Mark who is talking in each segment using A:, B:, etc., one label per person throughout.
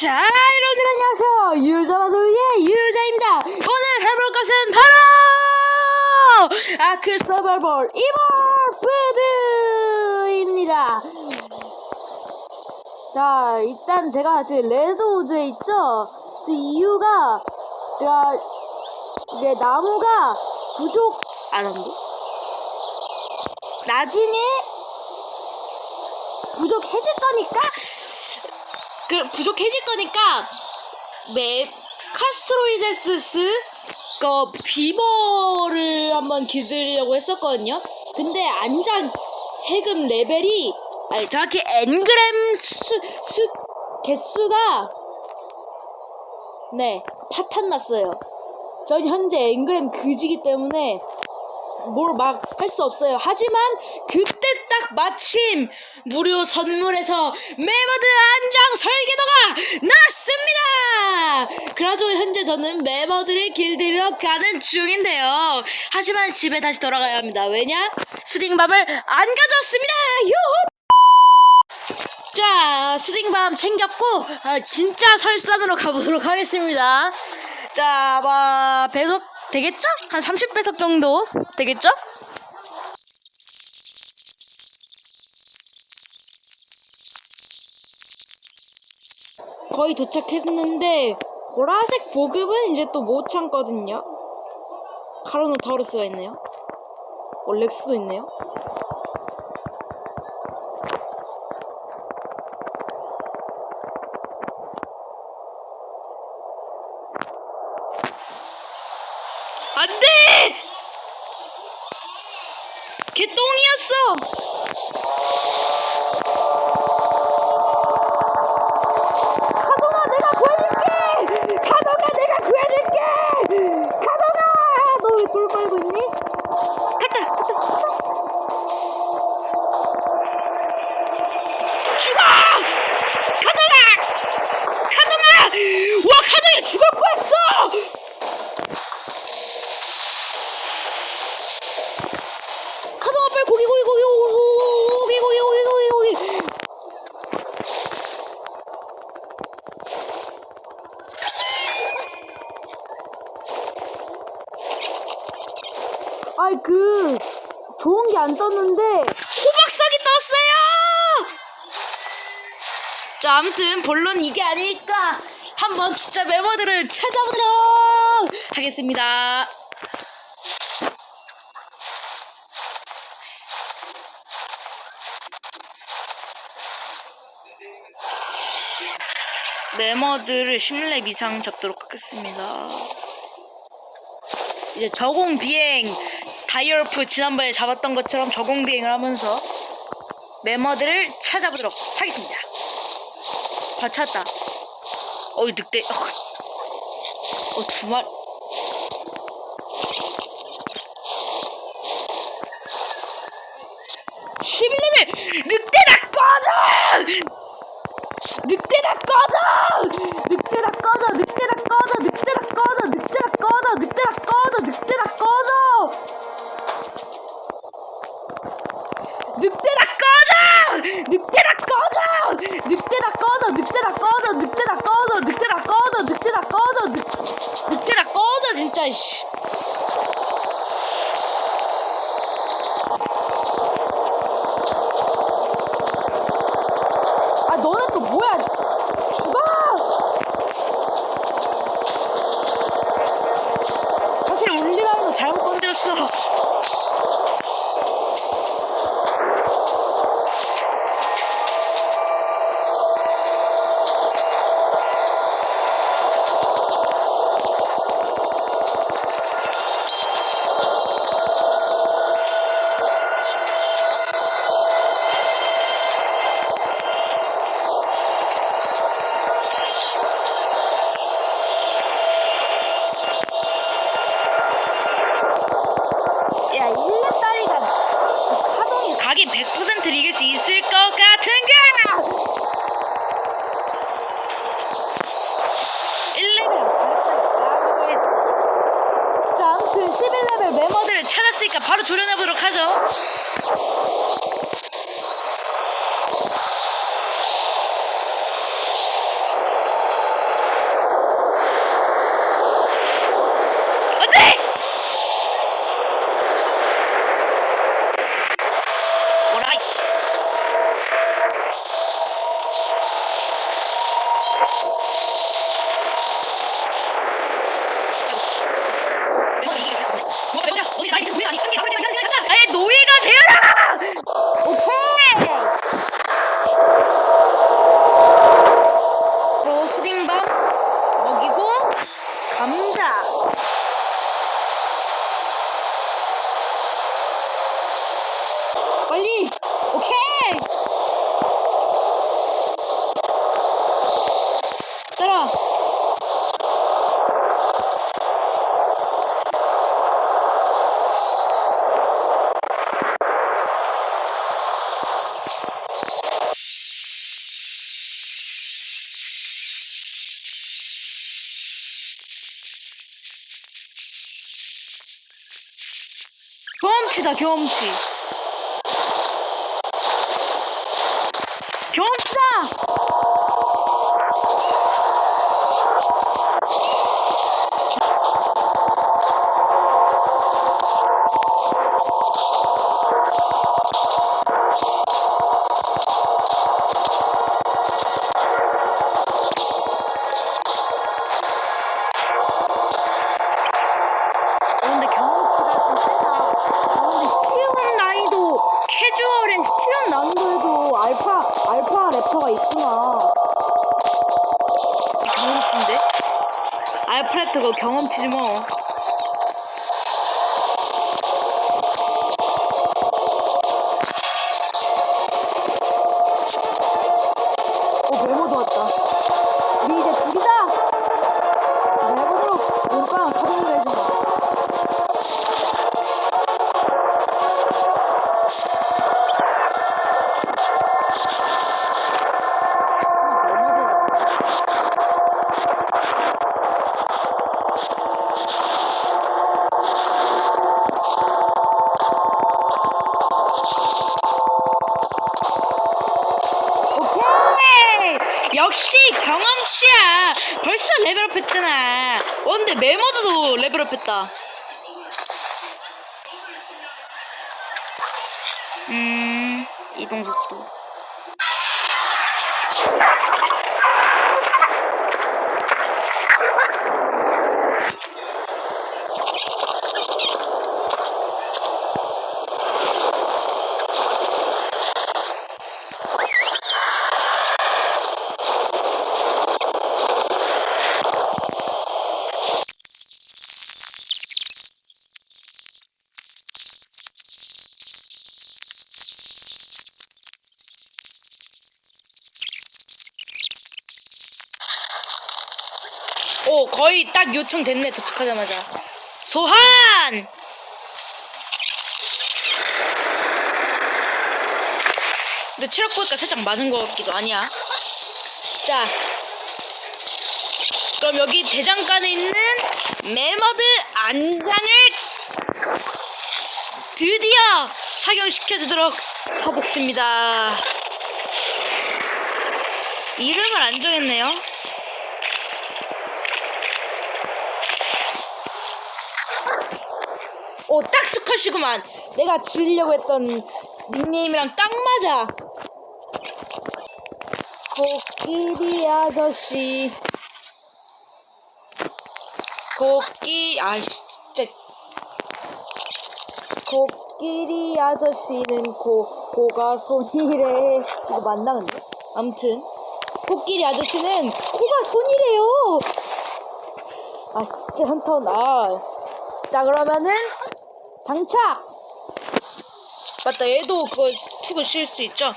A: 자, 여러분들 안녕하세요. 유저마도의 유저입니다. 오늘 해볼 것은 바로 아크 서바이벌 이볼프드입니다. 자, 일단 제가 지금 레드우드에 있죠. 그 이유가 제가 이제 나무가 부족 안 한데 나중에 부족해질 거니까 그 부족해질 거니까 맵 카스트로이데스스 그 비버를 한번 기다리려고 했었거든요. 근데 안장 해금 레벨이 아니 정확히 엔그램 수, 수 개수가 네 파탄 났어요. 전 현재 엔그램 그지기 때문에 뭘 막 할 수 없어요. 하지만 그때 딱 마침 무료 선물에서 메머드 안장 설계도가 났습니다. 그래가지고 현재 저는 메머드를 길들이러 가는 중인데요. 하지만 집에 다시 돌아가야 합니다. 왜냐? 수딩밤을 안 가져왔습니다. 유후! 자, 수딩밤 챙겼고 아, 진짜 설산으로 가보도록 하겠습니다. 자, 아마 배속 되겠죠? 한 30배속 정도 되겠죠? 거의 도착했는데 보라색 보급은 이제 또 못 참거든요. 카로노타우루스가 있네요. 어, 렉스도 있네요. 안 돼! 개똥이었어! 떴는데 호박석이 떴어요. 자 아무튼 본론 이게 아니니까 한번 진짜 메모들을 찾아보도록 하겠습니다. 메머드를 10렙 이상 잡도록 하겠습니다. 이제 저공 비행 다이얼프 지난번에 잡았던 것처럼 저공 비행을 하면서 메머드를 찾아보도록 하겠습니다. 봐 찾았다. 어이 늑대. 어, 두 마리. 늑대다 꺼져! 늑대다 꺼져! 늑 Beşiktaş. 바로 조련해 보도록 하죠. 노예가 아니 한개 잡을 때만 이런 생각했다. 아예 노예가 되어라. 오케이. 로스딩밥 먹이고 감자. 빨리. 오케이. 따라. 경험치다 경험치 경험치인데? 알파 래퍼가 경험치지 뭐. 근데 메모드도 레벨업 했다. 음, 이동 속도. 오, 거의 딱 요청됐네, 도착하자마자. 소환! 근데 체력 보니까 살짝 맞은 것 같기도 아니야. 자. 그럼 여기 대장간에 있는 메머드 안장을 드디어 착용시켜주도록 하겠습니다. 이름을 안 정했네요. 오, 딱 스컷이구만. 내가 지으려고 했던 닉네임이랑 딱 맞아. 코끼리 아저씨. 코끼, 아, 진짜. 코끼리 아저씨는 코, 코가 손이래. 이거 맞나, 근데? 암튼. 코끼리 아저씨는 코가 손이래요. 아, 진짜 현타온다. 자 그러면은 장착! 맞다 얘도 그거 툭을 쉴수 있죠?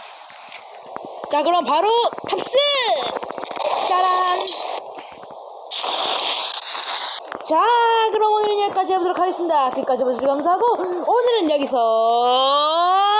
A: 자 그럼 바로 탑승! 짜란! 자 그럼 오늘은 여기까지 해보도록 하겠습니다. 끝까지 봐주셔서 감사하고 오늘은 여기서